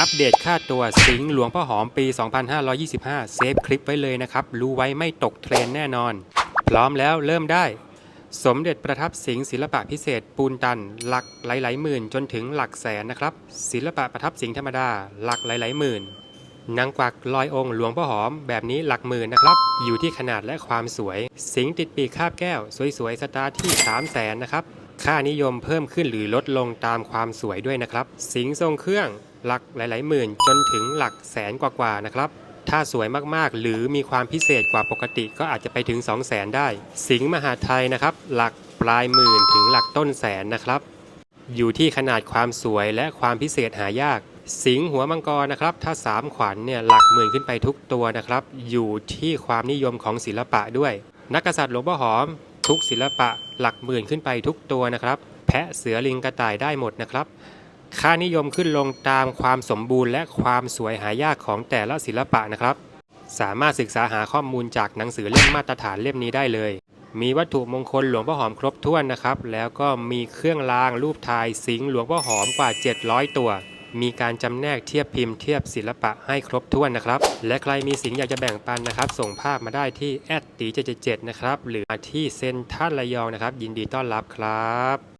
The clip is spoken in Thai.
อัปเดตค่าตัวสิงห์หลวงพ่อหอมปี 2525 เซฟคลิปไว้เลยนะครับ รู้ไว้ไม่ตกเทรนแน่นอน พร้อมแล้วเริ่มได้ สมเด็จประทับสิงห์ศิลปะพิเศษ ปูนตัน หลักหลายๆหมื่นจนถึงหลักแสนนะครับ ศิลปะประทับสิงห์ธรรมดา หลักหลายๆหมื่นนางกวักลอยองค์หลวงพ่อหอมแบบนี้หลักหมื่นนะครับ อยู่ที่ขนาดและความสวย สิงห์ติดปีกคาบแก้ว สวยๆ สตาร์ที่ 3 0 0แสนนะครับ ค่านิยมเพิ่มขึ้นหรือลดลงตามความสวยด้วยนะครับ สิงห์ทรงเครื่อง หลักหลายๆหมื่นจนถึงหลักแสนกว่าๆนะครับ ถ้าสวยมากๆ หรือมีความพิเศษกว่าปกติก็อาจจะไปถึง 2 0 0แสนได้ สิงห์มหาไทยนะครับ หลักปลายหมื่นถึงหลักต้นแสนนะครับ อยู่ที่ขนาดความสวยและความพิเศษหายาก สิงห์หัวมังกรนะครับ ถ้า 3 ขวัญเนี่ยหลักหมื่นขึ้นไปทุกตัวนะครับ อยู่ที่ความนิยมของศิลปะด้วย นักกษัตริย์หลวงพ่อหอม ทุกศิลปะหลักหมื่นขึ้นไปทุกตัวนะครับ แพะเสือลิงกระต่ายได้หมดนะครับ ค่านิยมขึ้นลงตามความสมบูรณ์และความสวยหายากของแต่ละศิลปะนะครับ สามารถศึกษาหาข้อมูลจากหนังสือเล่มมาตรฐานเล่มนี้ได้เลย มีวัตถุมงคลหลวงพ่อหอมครบถ้วนนะครับ แล้วก็มีเครื่องรางรูปถ่ายสิงห์หลวงพ่อหอมกว่า 700 ตัว มีการจำแนกเทียบพิมพ์เทียบศิลปะให้ครบถ้วนนะครับ และใครมีสิ่งอยากจะแบ่งปันนะครับ ส่งภาพมาได้ที่แอดตี777นะครับ หรือมาที่เซ็นทรัลระยองนะครับ ยินดีต้อนรับครับ